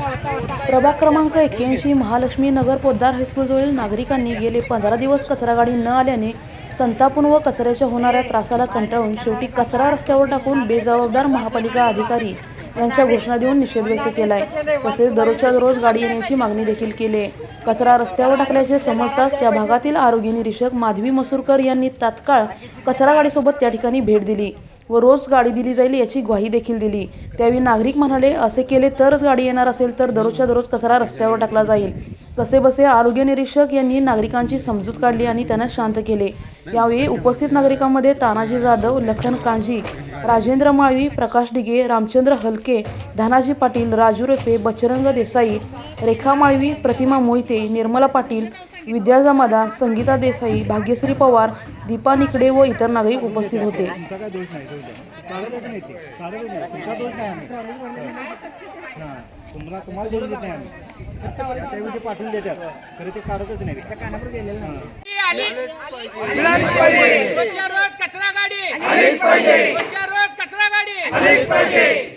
प्रभाग क्रमांक एक्क्याऐंशी महालक्ष्मी नगर पोद्दार हायस्कूलजवळील नागरिकांनी गेले पंधरा दिवस कचरा गाडी न आल्याने संतापून व कचऱ्याच्या होणाऱ्या त्रासाला कंटाळून शेवटी कचरा रस्त्यावर टाकून बेजबाबदार महापालिका अधिकारी यांच्या घोषणा देऊन निषेध व्यक्त केलाय. तसेच दररोजच्या दररोज गाडी येण्याची मागणी देखील केली आहे कचरा रस्त्यावर टाकल्याचे समजताच त्या भागातील आरोग्य निरीक्षक माधवी मसूरकर यांनी तात्काळ कचरा गाडीसोबत त्या ठिकाणी भेट दिली. व रोज गाडी दिली जाईल याची ग्वाही देखील दिली. त्यावेळी नागरिक म्हणाले असे केले तरच गाडी येणार असेल तर दररोजच्या दररोज कचरा रस्त्यावर टाकला जाईल. कसे बसे आरोग्य निरीक्षक यांनी नागरिकांची समजूत काढली आणि त्यांना शांत केले. यावेळी उपस्थित नागरिकांमध्ये तानाजी जाधव लखन कांजी राजेंद्र माळवी प्रकाश डिगे रामचंद्र हलके धनाजी पाटील राजू रेपे बचरंग देसाई रेखा माळवी प्रतिमा मोहिते निर्मला पाटील विद्या संगीता देसाई भाग्यश्री पवार दीपा निकडे व इतर नागरिक उपस्थित होते. तुम्हाला तुम्हाला देत नाही आम्ही पाठवून देतात खरं ते काढतच नाही रोज कचरा गाडी रोज कचरा गाडी